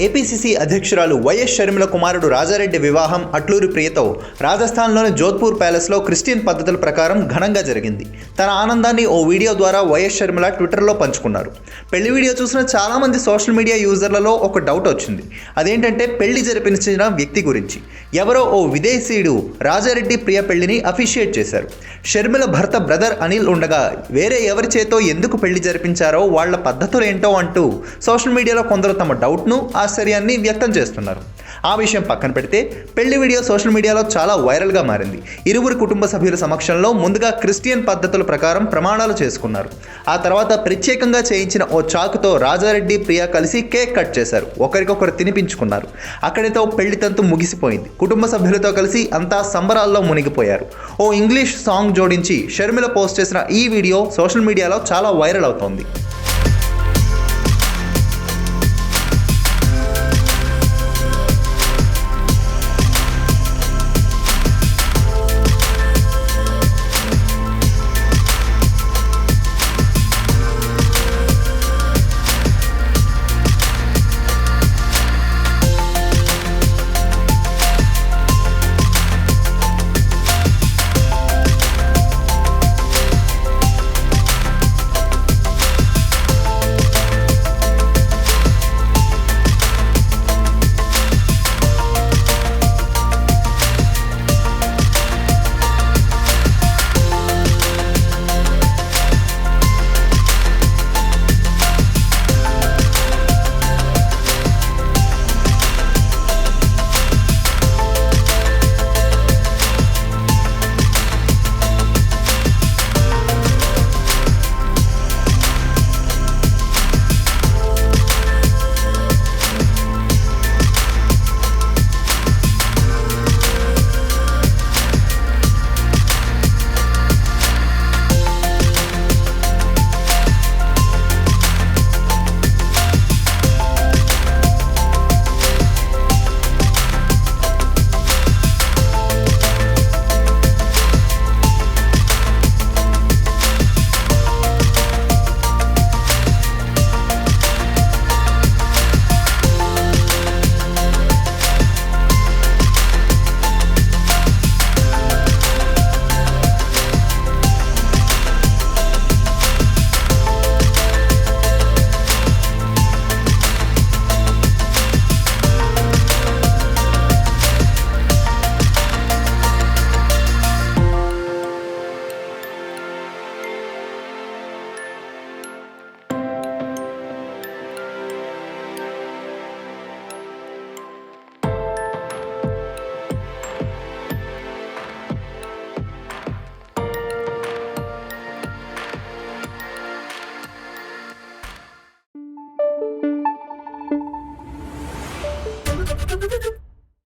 APCC అధ్యక్షురాలు YS Sharmila కుమారుడు రాజారెడ్డి వివాహం అట్లూరి ప్రియతో రాజస్థాన్లోని జోధ్పూర్ ప్యాలెస్లో క్రిస్టియన్ పద్ధతుల ప్రకారం ఘనంగా జరిగింది. తన ఆనందాన్ని ఓ వీడియో ద్వారా వైఎస్ షర్మిల ట్విట్టర్లో పంచుకున్నారు. పెళ్ళి వీడియో చూసిన చాలామంది సోషల్ మీడియా యూజర్లలో ఒక డౌట్ వచ్చింది. అదేంటంటే పెళ్ళి జరిపించిన వ్యక్తి గురించి. ఎవరో ఓ విదేశీయుడు రాజారెడ్డి ప్రియ పెళ్ళిని అఫిషియేట్ చేశారు. షర్మిల భర్త బ్రదర్ అనిల్ ఉండగా వేరే ఎవరి చేతో ఎందుకు పెళ్ళి జరిపించారో వాళ్ళ పద్ధతులు ఏంటో అంటూ సోషల్ మీడియాలో కొందరు తమ డౌట్ను ఆశ్చర్యాన్ని వ్యక్తం చేస్తున్నారు. ఆ విషయం పక్కన పెడితే పెళ్ళి వీడియో సోషల్ మీడియాలో చాలా వైరల్గా మారింది. ఇరువురు కుటుంబ సభ్యుల సమక్షంలో ముందుగా క్రిస్టియన్ పద్ధతుల ప్రకారం ప్రమాణాలు చేసుకున్నారు. ఆ తర్వాత ప్రత్యేకంగా చేయించిన ఓ చాకుతో రాజారెడ్డి ప్రియా కలిసి కేక్ కట్ చేశారు. ఒకరికొకరు తినిపించుకున్నారు. అక్కడితో పెళ్ళి తంతు ముగిసిపోయింది. కుటుంబ సభ్యులతో కలిసి అంతా సంబరాల్లో మునిగిపోయారు. ఓ ఇంగ్లీష్ సాంగ్ జోడించి షర్మిల పోస్ట్ చేసిన ఈ వీడియో సోషల్ మీడియాలో చాలా వైరల్ అవుతోంది.